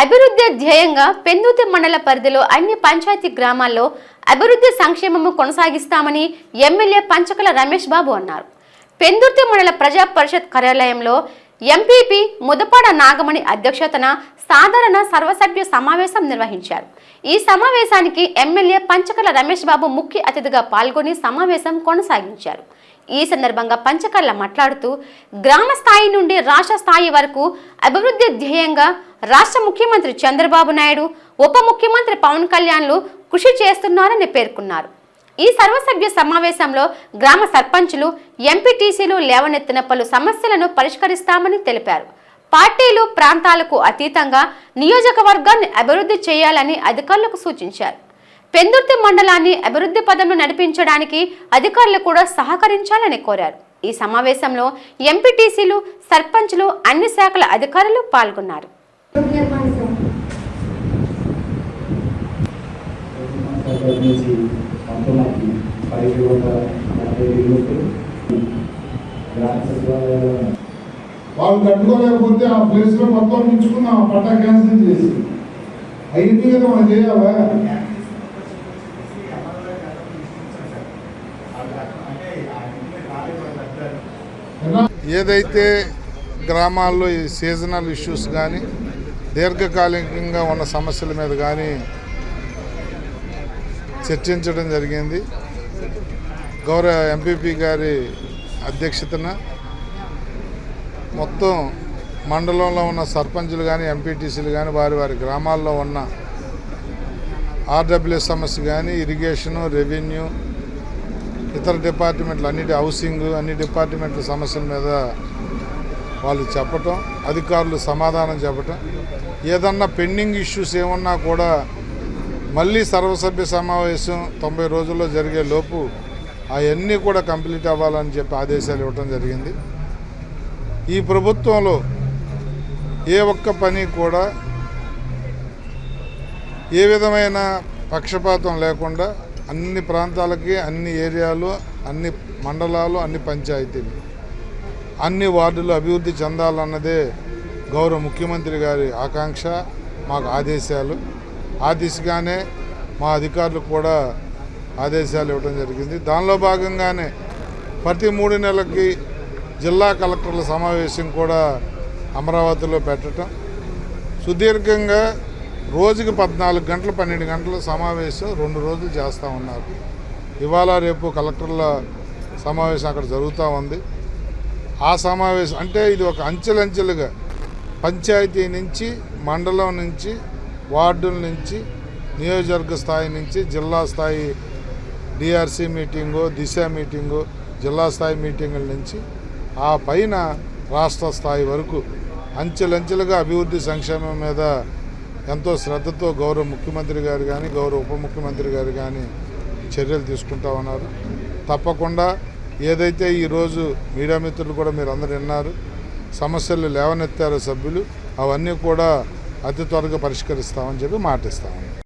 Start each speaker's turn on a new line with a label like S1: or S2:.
S1: అభివృద్ధి ధ్యేయంగా పెందుతి మండల పరిధిలో అన్ని పంచాయతీ గ్రామాల్లో అభివృద్ధి సంక్షేమము కొనసాగిస్తామని ఎమ్మెల్యే పంచకల రమేష్ బాబు అన్నారు. పెందుర్తి మండల ప్రజా పరిషత్ కార్యాలయంలో ఎంపీపీ ముదపాడ నాగమణి అధ్యక్షతన సాధారణ సర్వసభ్య సమావేశం నిర్వహించారు. ఈ సమావేశానికి ఎమ్మెల్యే పంచకల రమేష్ బాబు ముఖ్య అతిథిగా పాల్గొని సమావేశం కొనసాగించారు. ఈ సందర్భంగా పంచకర్ల మాట్లాడుతూ గ్రామ స్థాయి నుండి రాష్ట్ర స్థాయి వరకు అభివృద్ధి ధ్యేయంగా రాష్ట్ర ముఖ్యమంత్రి చంద్రబాబు నాయుడు ఉప ముఖ్యమంత్రి పవన్ కళ్యాణ్లు కృషి చేస్తున్నారని పేర్కొన్నారు. ఈ సర్వసభ్య సమావేశంలో గ్రామ సర్పంచులు ఎంపీటీసీలు లేవనెత్తిన పలు సమస్యలను పరిష్కరిస్తామని తెలిపారు. పార్టీలు ప్రాంతాలకు అతీతంగా నియోజకవర్గాన్ని అభివృద్ధి చేయాలని అధికారులకు సూచించారు. పెందుర్తి మండలాన్ని అభివృద్ధి పదంలో నడిపించడానికి అధికారులు కూడా సహకరించాలని కోరారు. ఈ సమావేశంలో ఎంపీటీసీలు సర్పంచ్లు అన్ని శాఖల అధికారులు పాల్గొన్నారు.
S2: వాళ్ళు కట్టుకోలేకపోతే ఆ ప్లేస్లో మొత్తం ఉంచుకున్న పట్టా క్యాన్సిల్ చేసి. అయింది కదా మనం చేయాలా?
S3: ఏదైతే గ్రామాల్లో ఈ సీజనల్ ఇష్యూస్ కానీ దీర్ఘకాలికంగా ఉన్న సమస్యల మీద కానీ చర్చించడం జరిగింది. గౌరవ ఎంపీపీ గారి అధ్యక్షతన మొత్తం మండలంలో ఉన్న సర్పంచులు కానీ ఎంపీటీసీలు కానీ వారి వారి గ్రామాల్లో ఉన్న ఆర్డబ్ల్యూ సమస్య కానీ ఇరిగేషను రెవెన్యూ ఇతర డిపార్ట్మెంట్లు అన్ని హౌసింగ్ అన్ని డిపార్ట్మెంట్ల సమస్యల మీద వాళ్ళు చెప్పటం అధికారులు సమాధానం చెప్పటం. ఏదన్నా పెండింగ్ ఇష్యూస్ ఏమన్నా కూడా మళ్ళీ సర్వసభ్య సమావేశం తొంభై రోజుల్లో జరిగే లోపు అవన్నీ కూడా కంప్లీట్ అవ్వాలని చెప్పి ఆదేశాలు ఇవ్వటం జరిగింది. ఈ ప్రభుత్వంలో ఏ ఒక్క పని కూడా ఏ విధమైన పక్షపాతం లేకుండా అన్ని ప్రాంతాలకి అన్ని ఏరియాలు అన్ని మండలాలు అన్ని పంచాయతీలు. అన్ని వార్డులు అభివృద్ధి చెందాలన్నదే గౌరవ ముఖ్యమంత్రి గారి ఆకాంక్ష మాకు ఆదేశాలు. ఆ దిశగానే మా అధికారులకు కూడా ఆదేశాలు ఇవ్వడం జరిగింది. దానిలో భాగంగానే ప్రతి మూడు నెలలకి జిల్లా కలెక్టర్ల సమావేశం కూడా అమరావతిలో పెట్టడం. సుదీర్ఘంగా రోజుకి పద్నాలుగు గంటలు పన్నెండు గంటల సమావేశం రెండు రోజులు చేస్తూ ఉన్నారు. ఇవాళ రేపు కలెక్టర్ల సమావేశం అక్కడ జరుగుతూ ఉంది. ఆ సమావేశం అంటే ఇది ఒక అంచెలంచెలుగా పంచాయతీ నుంచి మండలం నుంచి వార్డుల నుంచి నియోజకవర్గ స్థాయి నుంచి జిల్లా స్థాయి డిఆర్సీ మీటింగు దిశ మీటింగు జిల్లా స్థాయి మీటింగుల నుంచి ఆ పైన రాష్ట్ర స్థాయి వరకు అంచెలంచెలుగా అభివృద్ధి సంక్షేమం మీద ఎంతో శ్రద్ధతో గౌరవ ముఖ్యమంత్రి గారు కానీ గౌరవ ఉప ముఖ్యమంత్రి గారు కానీ చర్యలు తీసుకుంటా ఉన్నారు. తప్పకుండా ఏదైతే ఈరోజు మీడియా మిత్రులు కూడా మీరు అందరు విన్నారు సమస్యలు లేవనెత్తారో సభ్యులు అవన్నీ కూడా అతి త్వరగా పరిష్కరిస్తామని చెప్పి మాటిస్తామని